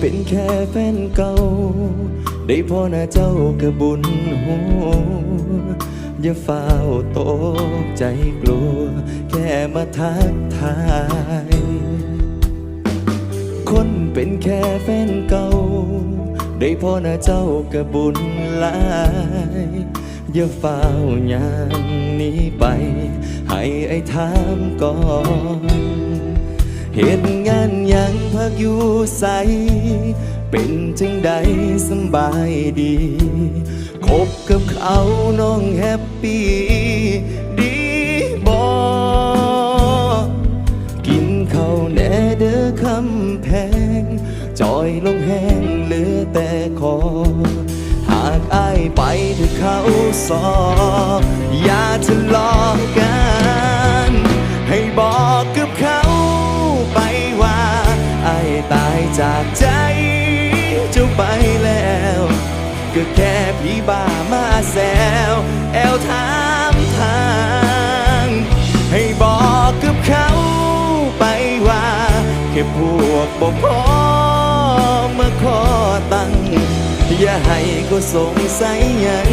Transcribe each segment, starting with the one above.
เป็นแค่แฟนเก่า ได้พอหน้าเจ้ากระบุญหัวอย่าเฝ้าวตกใจกลัว แค่มาทักทาย คนเป็นแค่แฟนเก่า ได้พอหน้าเจ้ากระบุญหลายอย่าเฝ้าอย่างนี้ไป ให้ไอ้ถามก่อน เหตุงานยังพักอยู่ใส เป็นจึงใดสบายดี คบกับเขาน้องแฮปปี้ดีบอกินข้าวแน่เด้อคำแพง จอยลงแห้งเหลือแต่คอ หากอายไปเธอเขาสอบอย่าทะเลาะกันากใจเจ้าไปแล้ว ก็แค่พี่บ้ามาแซวแอลถามทาง ให้บอกกับเขาไปว่า แค่พวกบ่พอมาขอตังค์อย่าให้ก็สงสัยยัง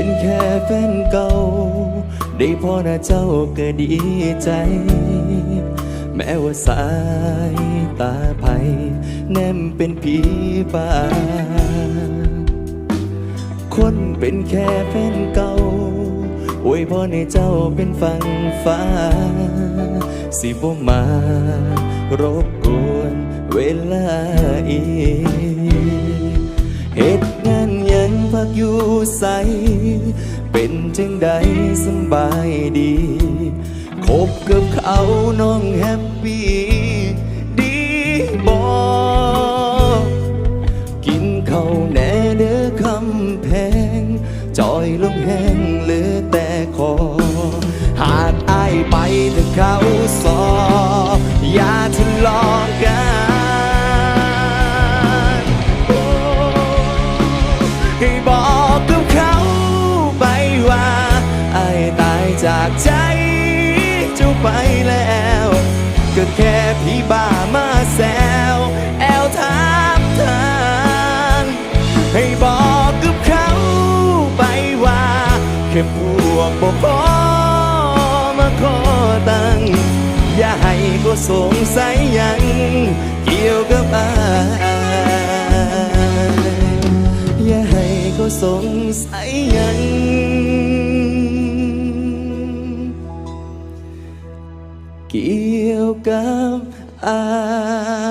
เป็นแค่แฟนเก่า ได้พอหน้าเจ้าก็ดีใจ แม้ว่าสายตาไผแนมเป็นผีบ้าคนเป็นแค่แฟนเก่าอวยพรให้เจ้าเป็นฝั่งฟ้า สิบ่มารบกวนเวลาอีกเหตุงานยังพักอยู่ใส เป็นจังใดสบายดี คบกับเขาน้องแฮปปี้ดีบอกินเขาแน่เด้อคำแพงจอยลงแห้งเหลือแต่คอ หากอายไปเธอเขาสอ อย่าทะเลาะกันให้บอก ก็แค่พี่บ้ามาแซวแอลถามทางให้บอกกับเขาไปว่าแค่พวกบอกขอมาขอตังค์อย่าให้ก็สงสัยยังเกี่ยวกับอายอย่าให้ก็สงสัยยังเกี่ ยวกับอาย